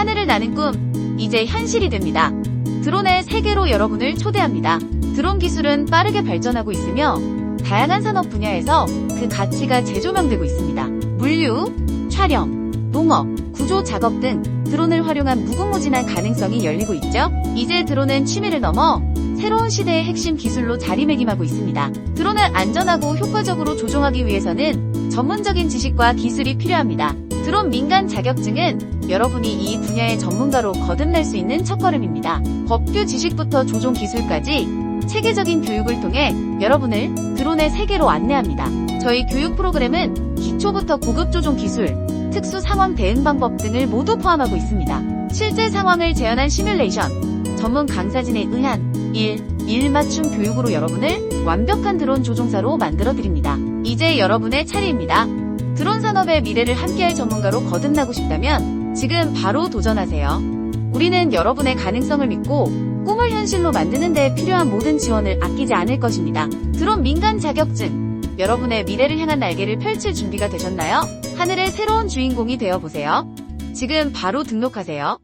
하늘을 나는 꿈, 이제 현실이 됩니다. 드론의 세계로 여러분을 초대합니다. 드론 기술은 빠르게 발전하고 있으며 다양한 산업 분야에서 그 가치가 재조명되고 있습니다. 물류, 촬영, 농업, 구조 작업 등 드론을 활용한 무궁무진한 가능성이 열리고 있죠. 이제 드론은 취미를 넘어 새로운 시대의 핵심 기술로 자리매김하고 있습니다. 드론을 안전하고 효과적으로 조종하기 위해서는 전문적인 지식과 기술이 필요합니다. 드론 민간 자격증은 여러분이 이 분야의 전문가로 거듭날 수 있는 첫걸음입니다. 법규 지식부터 조종 기술까지 체계적인 교육을 통해 여러분을 드론의 세계로 안내합니다. 저희 교육 프로그램은 기초부터 고급 조종 기술, 특수 상황 대응 방법 등을 모두 포함하고 있습니다. 실제 상황을 재현한 시뮬레이션, 전문 강사진에 의한 일, 일맞춤 교육으로 여러분을 완벽한 드론 조종사로 만들어 드립니다. 이제 여러분의 차례입니다. 드론 산업의 미래를 함께할 전문가로 거듭나고 싶다면 지금 바로 도전하세요. 우리는 여러분의 가능성을 믿고 꿈을 현실로 만드는 데 필요한 모든 지원을 아끼지 않을 것입니다. 드론 민간 자격증, 여러분의 미래를 향한 날개를 펼칠 준비가 되셨나요? 하늘의 새로운 주인공이 되어 보세요. 지금 바로 등록하세요.